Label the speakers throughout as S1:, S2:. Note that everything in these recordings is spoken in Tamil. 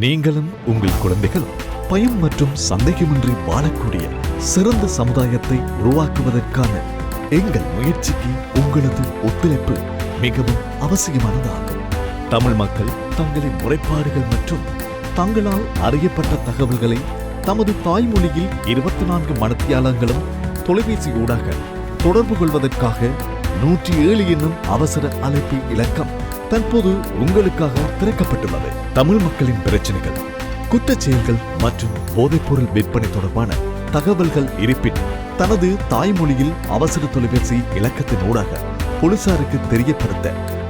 S1: நீங்களும் உங்கள் குழந்தைகளும் பயம் மற்றும் சந்தேகமின்றி வாழக்கூடிய சிறந்த சமுதாயத்தை உருவாக்குவதற்கான எங்கள் முயற்சிக்கு உங்களது ஒத்துழைப்பு மிகவும் அவசியமானதாகும் தமிழ் மக்கள் தங்களின் முறைப்பாடுகள் மற்றும் தங்களால் அறியப்பட்ட தகவல்களை தமது தாய்மொழியில் இருபத்தி நான்கு மணத்தியாலங்களும் தொலைபேசி ஊடாக தொடர்பு கொள்வதற்காக நூற்றி ஏழு என்னும் அவசர அழைப்பு இலக்கம் தற்போது உங்களுக்காக திறக்கப்பட்டுள்ளது தமிழ் மக்களின் பிரச்சனைகள் குற்றச் செயல்கள் மற்றும் போதைப்பொருள் விற்பனை தொடர்பான தகவல்கள் இருப்பின் தனது தாய்மொழியில் அவசர தொலைபேசி இலக்கத்தினூடாக போலீசாருக்கு தெரியப்படுத்த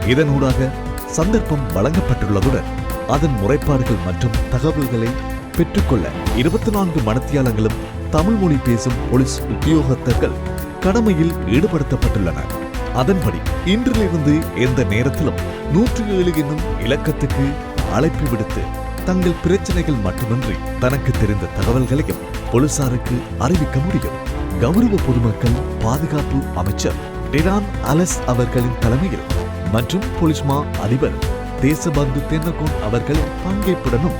S1: இதனூடாக சந்தர்ப்பம் வழங்கப்பட்டுள்ளதுடன் அதன் முறைப்பாடுகள் மற்றும் தகவல்களை பெற்றுக்கொள்ள இருபத்தி நான்கு மணத்தியாலங்களும் தமிழ் மொழி பேசும் போலீஸ் உத்தியோகத்தர்கள் கடமையில் ஈடுபடுத்தப்பட்டுள்ளனர். அதன்படி இன்றிலிருந்து எந்த நேரத்திலும் நூற்று ஏழு என்னும் இலக்கத்துக்கு அழைப்பு விடுத்து தங்கள் பிரச்சனைகள் மட்டுமின்றி தனக்கு தெரிந்த தகவல்களையும் போலீசாருக்கு அறிவிக்க முடியும். கௌரவ பொதுமக்கள் பாதுகாப்பு அமைச்சர் டிரான் அலஸ் அவர்களின் தலைமையில் மற்றும் போலீஸ்மா அதிபர் தேசபந்து தென்னகோன் அவர்களின் பங்கேற்புடனும்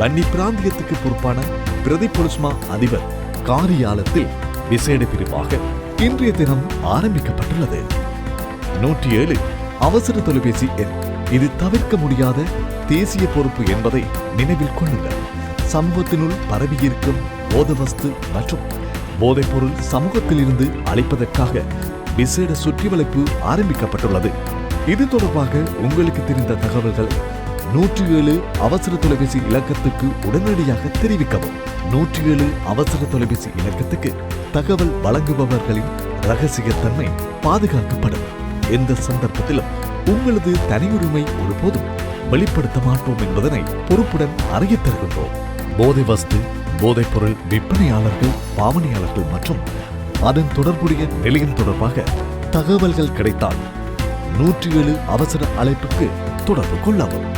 S1: வன்னி பிராந்தியத்துக்கு பொறுப்பான பிரதி போலீஸ்மா அதிபர் காரியாலத்தில் விசேட பிரிவாக இன்றைய தினம் ஆரம்பிக்கப்பட்டுள்ளது. நூற்றி ஏழு அவசர தொலைபேசி எண். இது தவிர்க்க முடியாத தேசிய பொறுப்பு என்பதை நினைவில் கொள்ளுங்கள் சமூகத்தினுள் பரவியிருக்கும் போதவஸ்து மற்றும் போதைப்பொருள் சமூகத்திலிருந்து அழிப்பதற்காக விசேட சுற்றிவளைப்பு ஆரம்பிக்கப்பட்டுள்ளது. இது தொடர்பாக உங்களுக்கு தெரிந்த தகவல்களை நூற்றி ஏழு அவசர தொலைபேசி இலக்கத்துக்கு உடனடியாக தெரிவிக்கவும். நூற்றி ஏழு அவசர தொலைபேசி இலக்கத்துக்கு தகவல் வழங்குபவர்களின் ரகசியத்தன்மை பாதுகாக்கப்படும். எந்த சந்தர்ப்பத்திலும் உங்களது தனியுரிமை ஒருபோதும் வெளிப்படுத்த மாட்டோம் என்பதனை பொறுப்புடன் அறிய தருகின்றோம். போதை வஸ்து போதைப் பொருள் விற்பனையாளர்கள் பாவனையாளர்கள் மற்றும் அதன் தொடர்புடைய நிலையம் தொடர்பாக தகவல்கள் கிடைத்தால் நூற்றி ஏழு அவசர அழைப்புக்கு தொடர்பு கொள்ளவும்.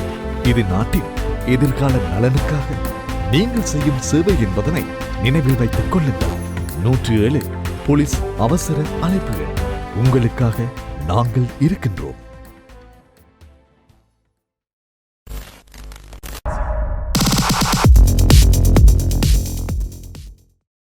S1: இது நாட்டின் எதிர்கால நலனுக்காக நீங்கள் செய்யும் சேவை என்பதனை நினைவில் வைத்துக் கொள்ளுங்கள். நூற்றி ஏழு போலீஸ் அவசர அழைப்புகள் உங்களுக்காக நாங்கள் இருக்கின்றோம்.